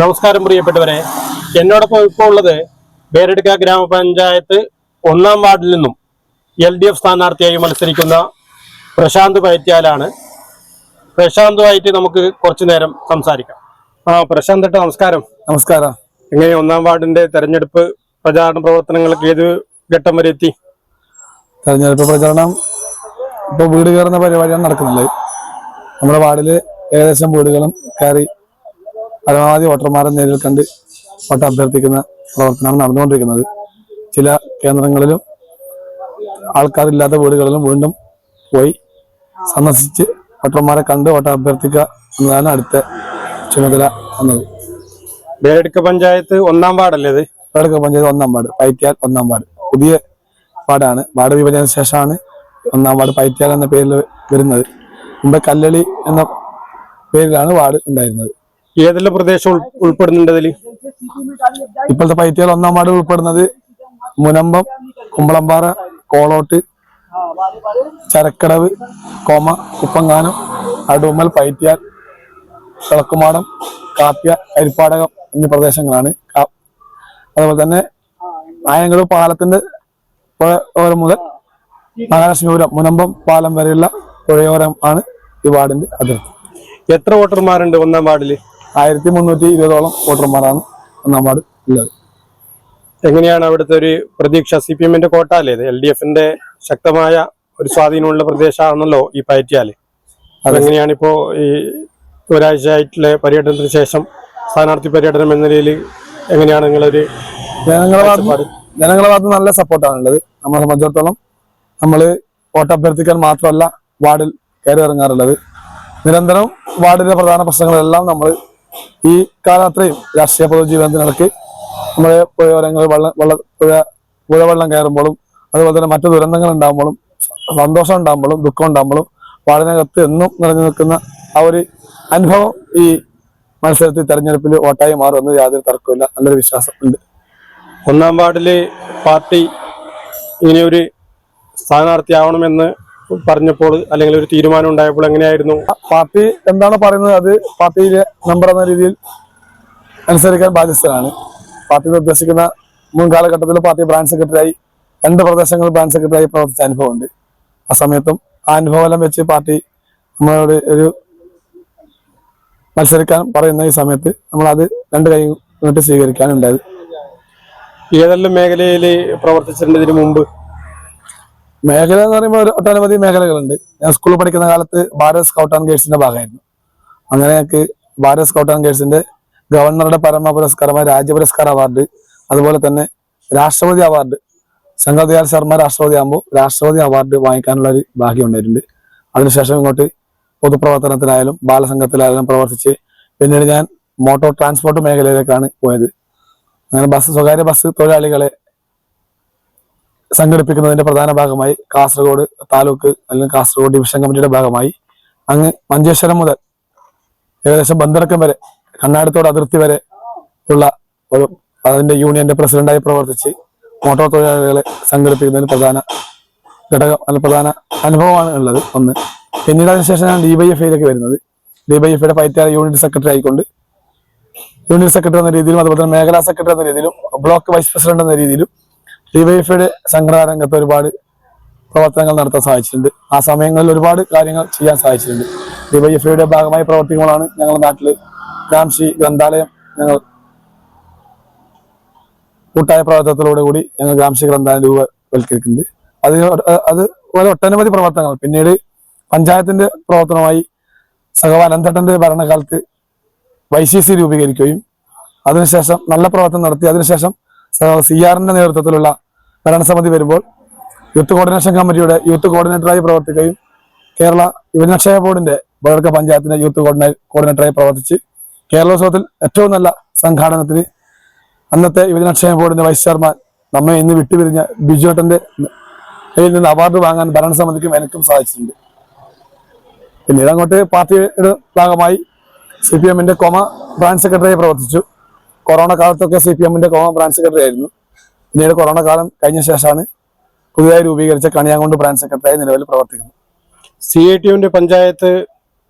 നമസ്കാരം പ്രിയപ്പെട്ടവരെ. എന്നോടൊപ്പം ഇപ്പോൾ ഉള്ളത് പേരെടുക്ക ഗ്രാമപഞ്ചായത്ത് ഒന്നാം വാർഡിൽ നിന്നും എൽ ഡി എഫ് സ്ഥാനാർത്ഥിയായി മത്സരിക്കുന്ന പ്രശാന്ത് പയറ്റിയാലാണ് പ്രശാന്തുമായിട്ട് നമുക്ക് കുറച്ചു നേരം സംസാരിക്കാം. ആ പ്രശാന്ത് ഏട്ടാ നമസ്കാരം. നമസ്കാരം. എങ്ങനെ ഒന്നാം വാർഡിന്റെ തെരഞ്ഞെടുപ്പ് പ്രചാരണ പ്രവർത്തനങ്ങൾക്ക് ഏത് ഘട്ടം വരെ എത്തി? തെരഞ്ഞെടുപ്പ് പ്രചാരണം ഇപ്പോൾ വീട് കയറുന്ന പരിപാടിയാണ് നടക്കുന്നത്. നമ്മുടെ വാർഡിൽ ഏകദേശം വീടുകളും കയറി പരമാവധി വോട്ടർമാരെ നേരിൽ കണ്ട് വോട്ട് അഭ്യർത്ഥിക്കുന്ന പ്രവർത്തനമാണ് നടന്നുകൊണ്ടിരിക്കുന്നത്. ചില കേന്ദ്രങ്ങളിലും ആൾക്കാരില്ലാത്ത വീടുകളിലും വീണ്ടും പോയി സന്ദർശിച്ച് വോട്ടർമാരെ കണ്ട് വോട്ട് അഭ്യർത്ഥിക്കുക എന്നതാണ് അടുത്ത ചുമതല എന്നത്. പേരെടുക്ക പഞ്ചായത്ത് ഒന്നാം വാർഡല്ലേ ഇത്? വടക്ക് പഞ്ചായത്ത് ഒന്നാം വാർഡ് പൈറ്റിയാൽ ഒന്നാം വാർഡ്. പുതിയ വാർഡാണ്. വാർഡ് വിഭജന ശേഷമാണ് ഒന്നാം വാർഡ് പൈറ്റിയാൽ എന്ന പേരിൽ വരുന്നത്. മുമ്പ് കല്ലളി എന്ന പേരിലാണ് വാർഡ് ഉണ്ടായിരുന്നത്. ഏതെല്ലാം പ്രദേശം ഉൾ- ഉൾപ്പെടുന്നുണ്ട് അതിൽ ഇപ്പോഴത്തെ പൈത്യാൽ ഒന്നാം വാർഡ് ഉൾപ്പെടുന്നത് മുനമ്പം കുമ്പളമ്പാറ കോളോട്ട് ചരക്കടവ് കോമ കുപ്പങ്ങാനം അടുമൽ പൈത്യാൽ കിളക്കുമാടം കാപ്യ അരിപ്പാടകം എന്നീ പ്രദേശങ്ങളാണ്. അതുപോലെ തന്നെ ആയങ്ങളൂർ പാലത്തിന്റെ പുഴയോരം മുതൽ മഹാലക്ഷ്മിപുരം മുനമ്പം പാലം വരെയുള്ള പുഴയോരം ആണ് ഈ വാർഡിന്റെ അതിർത്തി. എത്ര വോട്ടർമാരുണ്ട് ഒന്നാം വാർഡിൽ ആയിരത്തി മുന്നൂറ്റി ഇരുപതോളം വോട്ടർമാരാണ് ഒന്നാം വാർഡ് ഉള്ളത്. എങ്ങനെയാണ് അവിടുത്തെ ഒരു പ്രതീക്ഷ? സി പി എമ്മിന്റെ കോട്ട അല്ലേ എൽ ഡി എഫിന്റെ ശക്തമായ ഒരു സ്വാധീനമുള്ള പ്രദേശമാണല്ലോ ഈ പയറ്റിയാൽ അതെങ്ങനെയാണ് ഇപ്പോ ഈ ഒരാഴ്ച ആയിട്ടുള്ള പര്യടനത്തിന് ശേഷം സ്ഥാനാർത്ഥി പര്യടനം എന്ന നിലയിൽ എങ്ങനെയാണ് നിങ്ങളൊരു ജനങ്ങളെ ഭാഗത്ത് ജനങ്ങളെ ഭാഗത്ത് നല്ല സപ്പോർട്ടാണ് ഉള്ളത്. നമ്മളെ സംബന്ധിച്ചിടത്തോളം നമ്മൾ വോട്ട് അഭ്യർത്ഥിക്കാൻ മാത്രമല്ല വാർഡിൽ കയറി ഇറങ്ങാറുള്ളത്. നിരന്തരം വാർഡിലെ പ്രധാന പ്രശ്നങ്ങളെല്ലാം നമ്മൾ ഈ കാലത്രയും രാഷ്ട്രീയ പൊതുജീവനത്തിനിടയ്ക്ക് നമ്മുടെ പുഴയോരങ്ങൾ വെള്ളം വെള്ള പുഴ പുഴവെള്ളം കയറുമ്പോഴും അതുപോലെ തന്നെ മറ്റു ദുരന്തങ്ങൾ ഉണ്ടാകുമ്പോഴും സന്തോഷം ഉണ്ടാകുമ്പോഴും ദുഃഖം ഉണ്ടാകുമ്പോഴും വാർഡിനകത്ത് എന്നും നിറഞ്ഞു നിൽക്കുന്ന ആ ഒരു അനുഭവം ഈ മത്സരത്തിൽ തെരഞ്ഞെടുപ്പിൽ വോട്ടായി മാറുമെന്ന് യാതൊരു തർക്കമില്ല നല്ലൊരു വിശ്വാസം ഉണ്ട്. ഒന്നാം വാർഡിൽ പാർട്ടി ഇങ്ങനെയൊരു സ്ഥാനാർത്ഥിയാവണമെന്ന് പറഞ്ഞപ്പോൾ അല്ലെങ്കിൽ ഒരു തീരുമാനം ഉണ്ടായപ്പോൾ എങ്ങനെയായിരുന്നു? പാർട്ടി എന്താണ് പറയുന്നത്? അത് പാർട്ടിയിലെ നമ്പർ എന്ന രീതിയിൽ അനുസരിക്കാൻ ബാധ്യസ്ഥരാണ്. പാർട്ടി നിർദ്ദേശിക്കുന്ന മുൻ കാലഘട്ടത്തിൽ പാർട്ടി ബ്രാഞ്ച് സെക്രട്ടറിയായി രണ്ട് പ്രദേശങ്ങളിൽ ബ്രാഞ്ച് സെക്രട്ടറിയായി പ്രവർത്തിച്ച അനുഭവമുണ്ട് ആ സമയത്തും ആ അനുഭവം വെച്ച് പാർട്ടി നമ്മളോട് ഒരു മത്സരിക്കാൻ പറയുന്ന ഈ സമയത്ത് നമ്മൾ അത് രണ്ട് കൈ നീട്ടി സ്വീകരിക്കാനുണ്ടായത്. ഏതെല്ലാം മേഖലയിൽ പ്രവർത്തിച്ചിട്ടുണ്ട് ഇതിനു മുമ്പ്? മേഖല എന്ന് പറയുമ്പോൾ ഒട്ടനവധി മേഖലകളുണ്ട്. ഞാൻ സ്കൂളിൽ പഠിക്കുന്ന കാലത്ത് ഭാരത് സ്കൗട്ട് ആൻഡ് ഗൈഡ്സിന്റെ ഭാഗമായിരുന്നു. അങ്ങനെ ഞങ്ങൾക്ക് ഭാരത് സ്കൗട്ട് ആൻഡ് ഗൈഡ്സിന്റെ ഗവർണറുടെ പരമ പുരസ്കാരമായ രാജ്യ പുരസ്കാര അവാർഡ് അതുപോലെ തന്നെ രാഷ്ട്രപതി അവാർഡ് ശങ്കർദയാൽ ശർമ്മ രാഷ്ട്രപതി ആകുമ്പോൾ രാഷ്ട്രപതി അവാർഡ് വാങ്ങിക്കാനുള്ള ഒരു ഭാഗ്യം ഉണ്ടായിട്ടുണ്ട്. അതിനുശേഷം ഇങ്ങോട്ട് പൊതുപ്രവർത്തനത്തിലായാലും ബാലസംഘത്തിലായാലും പ്രവർത്തിച്ച് പിന്നീട് ഞാൻ മോട്ടോർ ട്രാൻസ്പോർട്ട് മേഖലയിലേക്കാണ് പോയത്. അങ്ങനെ ബസ് സ്വകാര്യ ബസ് തൊഴിലാളികളെ സംഘടിപ്പിക്കുന്നതിന്റെ പ്രധാന ഭാഗമായി കാസർഗോഡ് താലൂക്ക് അല്ലെങ്കിൽ കാസർഗോഡ് ഡിവിഷൻ കമ്മിറ്റിയുടെ ഭാഗമായി അങ്ങ് മഞ്ചേശ്വരം മുതൽ ഏകദേശം ബന്ദിറക്കം വരെ കണ്ണാടത്തോട് അതിർത്തി വരെ ഉള്ള ഒരു അതിന്റെ യൂണിയന്റെ പ്രസിഡന്റായി പ്രവർത്തിച്ച് മോട്ടോർ തൊഴിലാളികളെ സംഘടിപ്പിക്കുന്നതിന് പ്രധാന ഘടകം അല്ല പ്രധാന അനുഭവമാണ് ഉള്ളത്. ഒന്ന് പിന്നീട് അതിനുശേഷം ഞാൻ ഡിവൈഎഫ്ഐയിലേക്ക് വരുന്നത്. ഡിവൈഎഫ്ഐയുടെ പൈറ്റാർ യൂണിറ്റ് സെക്രട്ടറി ആയിക്കൊണ്ട് യൂണിറ്റ് സെക്രട്ടറി എന്ന രീതിയിലും അതുപോലെ തന്നെ മേഖലാ സെക്രട്ടറി എന്ന രീതിയിലും ബ്ലോക്ക് വൈസ് പ്രസിഡന്റ് എന്ന രീതിയിലും ഡിവൈഎഫ്ഐയുടെ സംഘടനാ രംഗത്ത് ഒരുപാട് പ്രവർത്തനങ്ങൾ നടത്താൻ സാധിച്ചിട്ടുണ്ട്. ആ സമയങ്ങളിൽ ഒരുപാട് കാര്യങ്ങൾ ചെയ്യാൻ സാധിച്ചിട്ടുണ്ട്. ഡിവൈഎഫ്ഐയുടെ ഭാഗമായി പ്രവർത്തിക്കുമ്പോഴാണ് ഞങ്ങളുടെ നാട്ടിൽ ഗ്രാംശി ഗ്രന്ഥാലയം ഞങ്ങൾ കൂട്ടായ പ്രവർത്തനത്തിലൂടെ കൂടി ഞങ്ങൾ ഗ്രാംശി ഗ്രന്ഥാലയം രൂപവൽക്കരിക്കുന്നത്. അതിന് അത് പോലെ ഒട്ടനവധി പ്രവർത്തനങ്ങൾ. പിന്നീട് പഞ്ചായത്തിന്റെ പ്രവർത്തനമായി സഹവാൻ അനന്തട്ടന്റെ ഭരണകാലത്ത് വൈ സി സി രൂപീകരിക്കുകയും അതിനുശേഷം നല്ല പ്രവർത്തനം നടത്തി അതിനുശേഷം സി ആറിന്റെ നേതൃത്വത്തിലുള്ള ഭരണസമിതി വരുമ്പോൾ യൂത്ത് കോർഡിനേഷൻ കമ്മിറ്റിയുടെ യൂത്ത് കോർഡിനേറ്ററായി പ്രവർത്തിക്കുകയും കേരള യുവജനക്ഷേമ ബോർഡിന്റെ ബേർക്ക പഞ്ചായത്തിന്റെ യൂത്ത് കോർഡിനേ കോർഡിനേറ്ററായി പ്രവർത്തിച്ച് കേരളോത്സവത്തിൽ ഏറ്റവും നല്ല സംഘാടനത്തിന് അന്നത്തെ യുവജനക്ഷേമ ബോർഡിന്റെ വൈസ് ചെയർമാൻ നമ്മെ ഇന്ന് വിട്ടുപിരിഞ്ഞ ബിജുവേട്ടന്റെ കയ്യിൽ നിന്ന് അവാർഡ് വാങ്ങാൻ ഭരണസമിതിക്കും എനിക്കും സാധിച്ചിട്ടുണ്ട്. പിന്നീട് അങ്ങോട്ട് പാർട്ടിയുടെ ഭാഗമായി സി പി എമ്മിന്റെ കൊമ ബ്രാഞ്ച് സെക്രട്ടറിയായി പ്രവർത്തിച്ചു. കൊറോണ കാലത്തൊക്കെ സി പി എമ്മിന്റെ കൊമ ബ്രാഞ്ച് സെക്രട്ടറി ആയിരുന്നു പിന്നീട് കൊറോണ കാലം കഴിഞ്ഞ ശേഷമാണ് പുതിയതായി രൂപീകരിച്ച കണിയാങ്കൊണ്ട് ബ്രാഞ്ച് സെക്രട്ടറിയായി നിലവിൽ പ്രവർത്തിക്കുന്നത്. സി ഐ ടിയുവിന്റെ പഞ്ചായത്ത്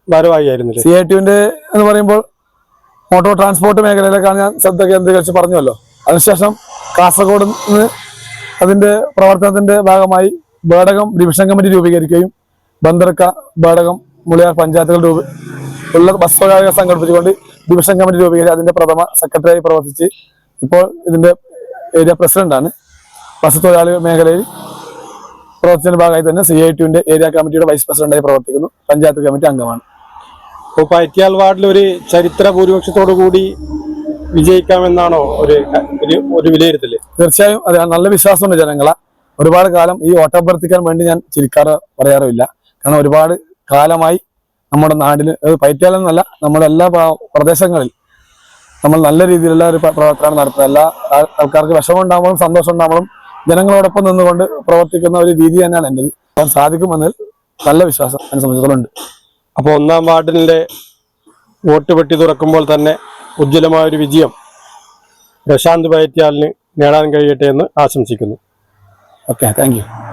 ഭാരവാഹിയായിരുന്നു സി ഐ ടിയുവിന്റെ എന്ന് പറയുമ്പോൾ മോട്ടോർ ട്രാൻസ്പോർട്ട് മേഖലയിലേക്കാണ് ഞാൻ ശ്രദ്ധ കേന്ദ്രീകരിച്ച് പറഞ്ഞല്ലോ അതിനുശേഷം കാസർഗോഡ് നിന്ന് അതിന്റെ പ്രവർത്തനത്തിന്റെ ഭാഗമായി ബേടകം ഡിവിഷൻ കമ്മിറ്റി രൂപീകരിക്കുകയും ബന്ദർക്ക ബേടകം മുളിയാർ പഞ്ചായത്തുകൾ രൂപ ഉള്ള ബസ് തൊഴിലാളികളെ സംഘടിപ്പിച്ചുകൊണ്ട് ഡിവിഷൻ കമ്മിറ്റി രൂപീകരിച്ച് അതിന്റെ പ്രഥമ സെക്രട്ടറിയായി പ്രവർത്തിച്ച് ഇപ്പോൾ ഇതിന്റെ ഏരിയ പ്രസിഡന്റാണ് ബസ് തൊഴിലാളി മേഖലയിൽ പ്രവർത്തന ഭാഗമായി തന്നെ സി ഐ ടുവിന്റെ ഏരിയ കമ്മിറ്റിയുടെ വൈസ് പ്രസിഡന്റായി പ്രവർത്തിക്കുന്നു. പഞ്ചായത്ത് കമ്മിറ്റി അംഗമാണ്. ഇപ്പോൾ പയറ്റിയാൽ വാർഡിൽ ഒരു ചരിത്ര ഭൂരിപക്ഷത്തോടു കൂടി വിജയിക്കാമെന്നാണോ ഒരു ഒരു ഒരു വിലയിരുത്തൽ? തീർച്ചയായും അതെ നല്ല വിശ്വാസമുണ്ട് ജനങ്ങളെ. ഒരുപാട് കാലം ഈ ഓട്ടഭ്യർത്ഥിക്കാൻ വേണ്ടി ഞാൻ ചിരിക്കാറ് പറയാറുമില്ല. കാരണം ഒരുപാട് കാലമായി നമ്മുടെ നാട്ടിൽ അത് പയറ്റിയാലെന്നല്ല നമ്മുടെ എല്ലാ പ്ര- പ്രദേശങ്ങളിൽ നമ്മൾ നല്ല രീതിയിലുള്ള ഒരു പ്രവർത്തനമാണ് പ്രവർത്തനം നടത്തുന്നത്. എല്ലാ ആൾ- ആൾക്കാർക്ക് വിഷമം ഉണ്ടാകുമ്പോഴും സന്തോഷം ഉണ്ടാകുമ്പോഴും ജനങ്ങളോടൊപ്പം നിന്നുകൊണ്ട് പ്രവർത്തിക്കുന്ന ഒരു രീതി തന്നെയാണ് എന്റെത്. അത് സാധിക്കുമെന്നതിൽ നല്ല വിശ്വാസം എന്നെ സംബന്ധിച്ചിടത്തോളം ഉണ്ട്. അപ്പോൾ ഒന്നാം വാർഡിന്റെ വോട്ട് പെട്ടി തുറക്കുമ്പോൾ തന്നെ ഉജ്ജ്വലമായൊരു വിജയം പ്രശാന്ത് പയറ്റിയാലിന് നേടാൻ കഴിയട്ടെ എന്ന് ആശംസിക്കുന്നു. Okay thank